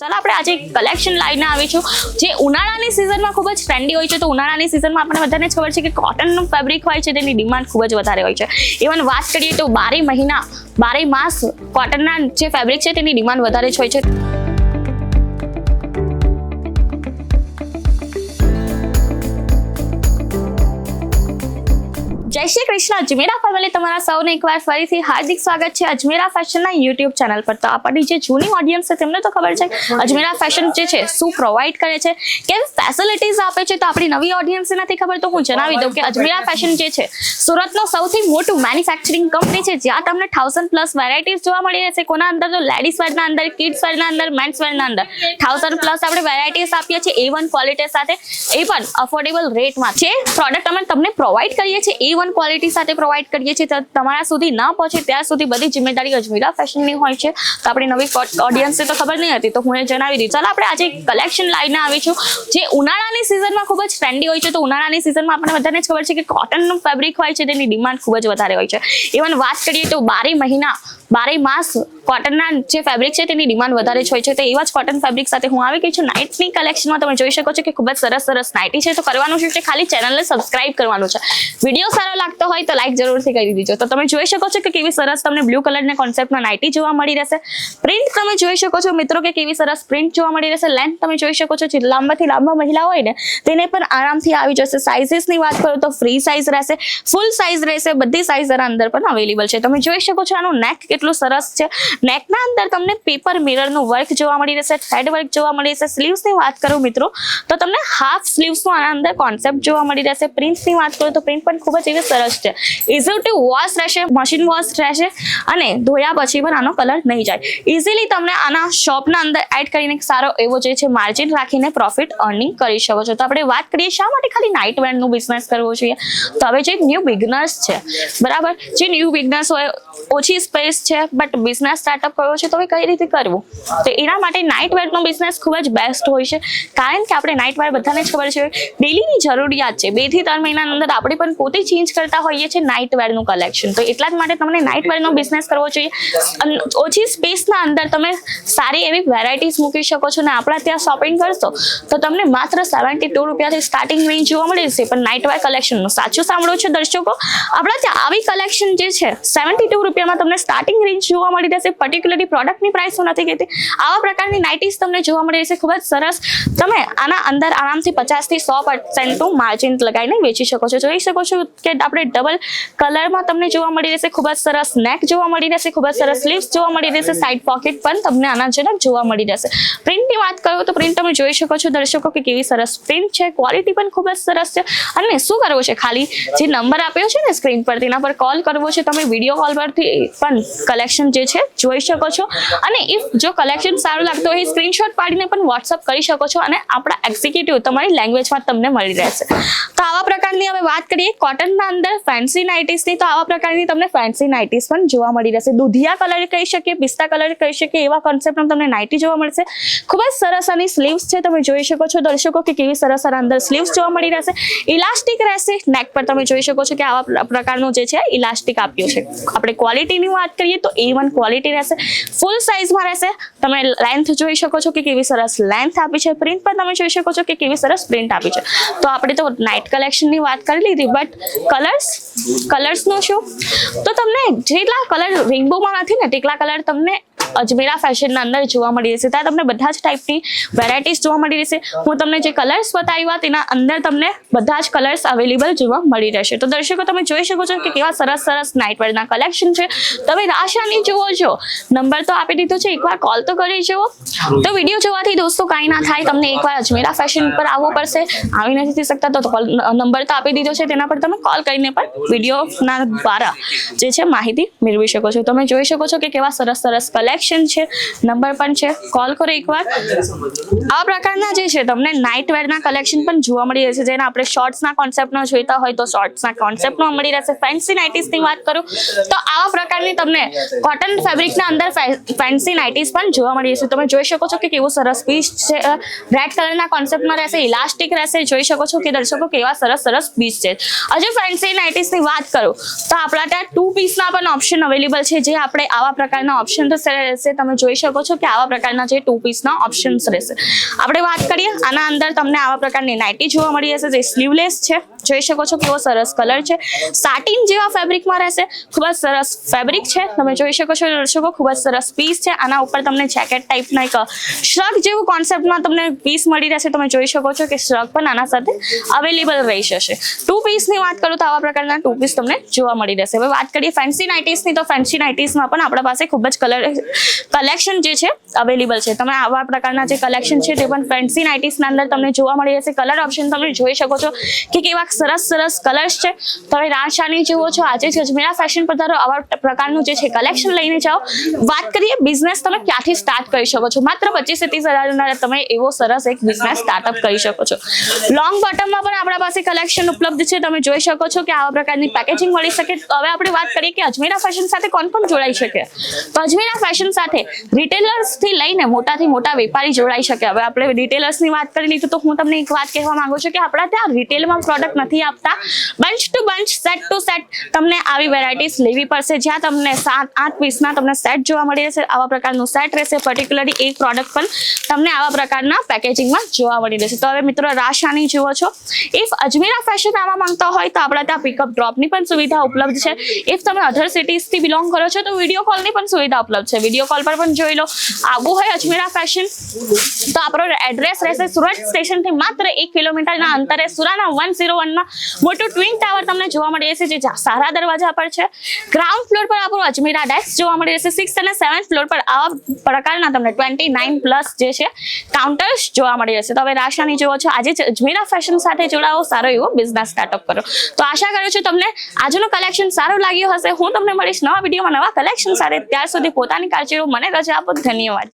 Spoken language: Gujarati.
ચાલો આપણે આજે કલેક્શન લાઈને આવી છું, જે ઉનાળાની સિઝનમાં ખૂબ જ ટ્રેન્ડી હોય છે. તો ઉનાળાની સિઝનમાં આપણે બધાને ખબર છે કે કોટનનું ફેબ્રિક હોય છે, તેની ડિમાન્ડ ખૂબ જ વધારે હોય છે. ઇવન વાત કરીએ તો બારે મહિના બારે માસ કોટનના જે ફેબ્રિક છે, તેની ડિમાન્ડ વધારે જ હોય છે. જય શ્રી કૃષ્ણ. અજમેરા ફેમિલી તમારા સૌને એકવાર ફરીથી હાર્દિક સ્વાગત છે અજમેરા ફેશનના યુટ્યુબ ચેનલ પર. તો આપણી જે જૂની ઓડિયન્સ છે, તેમને તો ખબર છે, અજમેરા ફેશન જે છે, શું પ્રોવાઈડ કરે છે, કેમ ફેસિલિટીઝ આપે છે, તો આપણી નવી ઓડિયન્સ નથી ખબર. તો હું જણાવી દઉં કે અજમેરા ફેશન જે છે, સુરતનો સૌથી મોટું મેન્યુફેક્ચરિંગ કંપની છે, જ્યાં તમને થાઉઝન્ડ પ્લસ વેરાયટીઝ જોવા મળી રહેશે. કોના અંદર? તો લેડીઝ વેરના અંદર કિડ્સ વેરના અંદર મેન્સ વેરના અંદર. થાઉઝન્ડ પ્લસ આપણે વેરાયટીઝ આપીએ છીએ એ વન ક્વોલિટી સાથે. એ પણ અફોર્ડેબલ રેટમાં જે પ્રોડક્ટ અમે તમને પ્રોવાઈડ કરીએ છીએ એ વન ક્વોલિટી સાથે પ્રોવાઈડ કરીએ છીએ. તો, તમારા સુધી ન પહોંચે ત્યાં સુધી બધી જિમ્મેદારી અજમેરા ફેશનની હોય છે. તો આપણી નવી ઓડિયન્સને તો ખબર નહીં હતી, તો હું એ જણાવી દીધું ચાલો આપણે આજે કલેક્શન લાવીને આવી છું, જે ઉનાળાની સિઝનમાં ખૂબ જ ટ્રેન્ડી હોય છે. તો ઉનાળાની સિઝનમાં આપણને બધાને જ ખબર છે કે કોટનનું ફેબ્રિક હોય છે, તેની ડિમાન્ડ ખૂબ જ વધારે હોય છે. ઇવન વાત કરીએ તો બારે મહિના બારે માસ કોટનના જે ફેબ્રિક છે તેની ડિમાન્ડ વધારે જ હોય છે. તો એવા જ કોટન ફેબ્રિક સાથે હું આવી ગઈ છું. નાઇટની કલેક્શનમાં તમે જોઈ શકો છો કે ખૂબ જ સરસ સરસ નાઇટી છે. તો કરવાનું શું છે? ખાલી ચેનલને સબસ્ક્રાઇબ કરવાનું છે. વીડિયો સારો લાગતો હોય તો લાઈક જરૂરથી કરી દીજો. તો તમે જોઈ શકો છો કે કેવી સરસ તમને બ્લુ કલરના કોન્સેપ્ટમાં નાઇટી જોવા મળી રહેશે. પ્રિન્ટ તમે જોઈ શકો છો મિત્રો કે કેવી સરસ પ્રિન્ટ જોવા મળી રહેશે. લેન્થ તમે જોઈ શકો છો. જે લાંબાથી લાંબા મહિલા હોય ને, તેને પણ આરામથી આવી જશે. સાઇઝીસની વાત કરું તો ફ્રી સાઇઝ રહેશે. ફૂલ સાઇઝ રહેશે. બધી સાઇઝ એના અંદર પણ અવેલેબલ છે. તમે જોઈ શકો છો આનું નેક કેટલું સરસ છે. નેકના અંદર તમને પેપર મિરરનું વર્ક જોવા મળી રહેશે થ્રેડ વર્ક જોવા મળી રહેશે સ્લીવ્સની વાત કરું મિત્રો, તો તમને હાફ સ્લીવ્સનું આના અંદર કોન્સેપ્ટ જોવા મળી રહેશે. પ્રિન્ટ્સની વાત કરું તો પ્રિન્ટ પણ ખૂબ જ એવી સરસ છે. ઇઝી ટુ વોશ રહેશે મશીન વોશ રહેશે અને ધોયા પછી પણ આનો કલર નહીં જાય. ઇઝીલી તમને આના શોપના અંદર એડ કરીને સારો એવો જે છે માર્જિન રાખીને પ્રોફિટ અર્નિંગ કરી શકો છો. તો આપણે વાત કરીએ શા માટે ખાલી નાઇટ વેરનું બિઝનેસ કરવો જોઈએ? તો હવે જે ન્યૂ બિગનર્સ છે, બરાબર? જે ન્યૂ બિગનર્સ હોય, ઓછી સ્પેસ છે બટ બિઝનેસ સ્ટાર્ટઅપ કરવો છે, તો કઈ રીતે કરવું? તો એના માટે નાઇટ વેરનો બિઝનેસ ખૂબ જ બેસ્ટ હોય છે. કારણ કે આપણે નાઇટ વેર બધાને જ ખબર છે ડેલીની જરૂરિયાત છે. બેથી ત્રણ મહિનાની અંદર આપણે પણ પોતે ચેન્જ કરતા હોઈએ છીએ નાઇટ વેરનું કલેક્શન તો એટલા જ માટે તમને નાઇટ વેરનો બિઝનેસ કરવો જોઈએ. ઓછી સ્પેસના અંદર તમે સારી એવી વેરાયટીઝ મૂકી શકો છો ને આપણા ત્યાં શોપિંગ કરશો, તો તમને માત્ર સેવન્ટી ટુ રૂપિયાથી સ્ટાર્ટિંગ રેન્જ જોવા મળી જશે પણ નાઇટવેર કલેક્શનનું સાચું સાંભળો છો દર્શકો? આપણા ત્યાં આવી કલેક્શન જે છે સેવન્ટી ટુ રૂપિયામાં તમને સ્ટાર્ટિંગ રેન્જ જોવા મળી રહેશે પર્ટિક્યુલરલી પ્રોડક્ટની પ્રાઇસ હું નથી કહેતી? આવા પ્રકારની નાઇટીસ તમને જોવા મળી રહેશે. ખૂબ જ સરસ. તમે આના અંદર આરામથી પચાસથી સો પર્સન્ટનું માર્જિન લગાવીને વેચી શકો છો. જોઈ શકો છો કે આપણે ડબલ કલરમાં તમને જોવા મળી રહેશે. ખૂબ જ સરસ નેક જોવા મળી રહેશે. ખૂબ જ સરસ સ્લીવ્સ જોવા મળી રહેશે. સાઇડ પોકેટ પણ તમને આના જેના જોવા મળી રહેશે. પ્રિન્ટની વાત કરું તો પ્રિન્ટ તમે જોઈ શકો છો દર્શકો કે કેવી સરસ પ્રિન્ટ છે. ક્વોલિટી પણ ખૂબ જ સરસ છે. અને શું કરવું છે? ખાલી જે નંબર આપ્યો છે ને સ્ક્રીન પર તેના પર કોલ કરવો છે. તમે વીડિયો કોલ પરથી પણ કલેક્શન જે છે જોઈ શકો છો. અને ઇફ જો કલેક્શન સારું લાગતું હોય સ્ક્રીનશોટ પાડીને પણ વોટ્સઅપ કરી શકો છો અને આપણા એક્ઝિક્યુટિવ તમારી લેંગ્વેજમાં તમને મળી રહેશે. તો આવા પ્રકારની હવે વાત કરીએ કોટનના અંદર ફેન્સી નાઇટીસની તો આવા પ્રકારની તમને ફેન્સી નાઇટીસ પણ જોવા મળી રહેશે. દુધિયા કલર કહી શકીએ, પિસ્તા કલર કહી શકીએ, એવા કોન્સેપ્ટમાં તમને નાઇટી જોવા મળશે. ખૂબ જ સરસ આની સ્લીવ્સ છે, તમે જોઈ શકો છો દર્શકો કે કેવી સરસ આના અંદર સ્લીવ્સ જોવા મળી રહેશે. ઇલાસ્ટિક રહેશે નેક પર તમે જોઈ શકો છો કે આવા પ્રકારનું જે છે ઇલાસ્ટિક આપ્યું છે. આપણે ક્વોલિટીની વાત કરીએ તો એ વન ક્વોલિટી રહેશે. ફૂલ સાઇઝમાં રહેશે. તમે લેન્થ જોઈ શકો છો કે કેવી સરસ લેન્થ આપી છે. પ્રિન્ટ પણ તમે જોઈ શકો છો કે કેવી સરસ પ્રિન્ટ આપી છે. તો આપણે તો નાઇટ કલેક્શનની વાત કરી લીધી બટ કલર્સ કલર્સનું શું? તો તમને જેટલા કલર રેઇનબોમાં નથી ને, તેટલા કલર તમને અજમેરા ફેશનના અંદર જોવા મળી રહેશે. ત્યાં તમને બધા જ ટાઈપની વેરાયટીઝ જોવા મળી રહેશે. હું તમને જે કલર્સ બતાવ્યા તેના અંદર તમને બધા જ કલર્સ અવેલેબલ જોવા મળી રહેશે. તો દર્શકો, તમે જોઈ શકો છો કે કેવા સરસ સરસ નાઇટ વેરના કલેક્શન છે. તમે રાશાની જુઓ છો. નંબર તો આપી દીધો છે. એકવાર કોલ તો કરી જુઓ. તો વીડિયો જોવાથી દોસ્તો કાંઈ ના થાય. તમને એકવાર અજમેરા ફેશન પર આવવું પડશે. આવી નથી શકતા તો કોલ નંબર તો આપી દીધો છે. તેના પર તમે કોલ કરીને પણ વિડીયોના દ્વારા જે છે માહિતી મેળવી શકો છો. તમે જોઈ શકો છો કે કેવા સરસ સરસ કલેક્શન છે નંબર પણ છે. કોલ કરો એકવાર. આવા પ્રકારના જે છે, તમને નાઇટ વેરના કલેક્શન પણ જોવા મળી રહેશે. જેને આપણે શોર્ટ્સના કોન્સેપ્ટનો જોઈતા હોય તો શોર્ટ્સના કોન્સેપ્ટનો મળી રહેશે. ફેન્સી નાઇટીસની વાત કરું, તો આવા પ્રકારની તમને કોટન ફેબ્રિકના અંદર ફેન્સી નાઇટીસ પણ જોવા મળી રહેશે. તમે જોઈ શકો છો કે કેવું સરસ પીસ છે રેડ કલરના કોન્સેપ્ટમાં રહેશે ઇલાસ્ટિક રહેશે. જોઈ શકો છો કે દર્શકો કેવા સરસ સરસ પીસ છે. હજુ ફેન્સી નાઇટીસની વાત કરું, તો આપણા ત્યાં ટુ પીસના પણ ઓપ્શન અવેલેબલ છે. જે આપણે આવા પ્રકારના ઓપ્શન રહેશે, તમે જોઈ શકો છો કે આવા પ્રકારના જે ટુ પીસના ઓપ્શન્સ રહેશે. આપણે વાત કરીએ, આના અંદર તમને આવા પ્રકારની નાઇટી જોવા મળી જશે, જે સ્લીવલેસ છે. જોઈ શકો છો કેવો સરસ કલર છે. સાટિન જેવા ફેબ્રિકમાં રહેશે, ખૂબ જ સરસ ફેબ્રિક છે. તમે જોઈ શકો છો, દર્શકો, ખૂબ જ સરસ પીસ છે. આના ઉપર તમને જેકેટ ટાઈપના એક શ્રગ જેવું કોન્સેપ્ટમાં તમને પીસ મળી રહેશે. તમે જોઈ શકો છો કે શ્રગ પણ આના સાથે અવેલેબલ રહી જશે. ટુ પીસની વાત કરું તો આવા પ્રકારના ટુ પીસ તમને જોવા મળી રહેશે. હવે વાત કરીએ ફેન્સી નાઇટીસની તો ફેન્સી નાઇટીસમાં પણ આપણા પાસે ખૂબ જ કલર કલેક્શન જે છે અવેલેબલ છે. તમે આવા પ્રકારના જે કલેક્શન છે, તે પણ ફેન્સી નાઇટીસના અંદર તમને જોવા મળી રહેશે કલર ઓપ્શન તમે જોઈ શકો છો કે કેવા સરસ સરસ કલર્સ છે. તમે રાણશાની જુઓ છો, આજે જ અજમેરા ફેશન પર તારો આવા પ્રકારનું જે છે કલેક્શન લઈને જાઓ. વાત કરીએ બિઝનેસ તમે ક્યાંથી સ્ટાર્ટ કરી શકો છો? માત્ર પચીસ ત્રીસ હજારના તમે એવો સરસ એક બિઝનેસ સ્ટાર્ટઅપ કરી શકો છો. લોંગ બોટમમાં પણ આપણા પાસે કલેક્શન ઉપલબ્ધ છે. તમે જોઈ શકો છો કે આવા પ્રકારની પેકેજિંગ મળી શકે. હવે આપણે વાત કરીએ કે અજમેરા ફેશન સાથે કોણ કોણ જોડાઈ શકે? તો અજમેરા ફેશન સાથે રિટેલર્સથી લઈને મોટાથી મોટા વેપારી જોડાઈ શકે. હવે આપણે રિટેલર્સની વાત કરી લીધું તો હું તમને એક વાત કહેવા માંગુ છું કે આપણા ત્યાં રિટેલમાં પ્રોડક્ટ નથી આપતા. Bunch to bunch set to set તમને આવી વેરાયટીઝ લેવી પડશે. જ્યાં તમને સાત, આઠ પીસના તમને સેટ જોવા મળી રહેશે. આવા પ્રકારનું સેટ રહેશે. પર્ટિક્યુલરલી એક પ્રોડક્ટ પણ તમને આવા પ્રકારના પેકેજિંગમાં જોવા મળી રહેશે. તો હવે મિત્રો રાશાની જુઓ છો. ઇફ અજમેરા ફેશન આવવા માંગતા હોય તો આપણા ત્યાં પિકઅપ ડ્રોપની પણ સુવિધા ઉપલબ્ધ છે. ઇફ તમે અધર સિટીઝથી બિલોંગ કરો છો તો વીડિયો કોલની પણ સુવિધા ઉપલબ્ધ છે. વીડિયો કોલ પર પણ જોઈ લો. આવવું હોય અજમેરા ફેશન તો આપણો એડ્રેસ રહેશે સુરત સ્ટેશનથી માત્ર એક કિલોમીટરના અંતરે સુરાના વન ઝીરો વનમાં મોટું ટ્વિન ટાવર તમને જોવા મળી રહેશે, જે સારા દરવાજા પર છે. ગ્રાઉન્ડ ફ્લોર પર આપણો અજમેરા ડેસ્ક જોવા મળી રહેશે. સિક્સ અને સેવન્થ ફ્લોર પર આવા પ્રકારના તમને ટ્વેન્ટી નાઇન પ્લસ જે છે કાઉન્ટર્સ જોવા મળી રહેશે. તો હવે રાશાની જુઓ છો. આજે અજમેરા ફેશન સાથે જોડાવો, સારો એવો બિઝનેસ સ્ટાર્ટઅપ કરો. તો આશા કરું છું તમને આજનું કલેક્શન સારું લાગ્યું હશે. હું તમને મળીશ નવા વિડીયોમાં નવા કલેક્શન સાથે. ત્યાર સુધી પોતાની કાળજી લો મને રજા આપો ધન્યવાદ.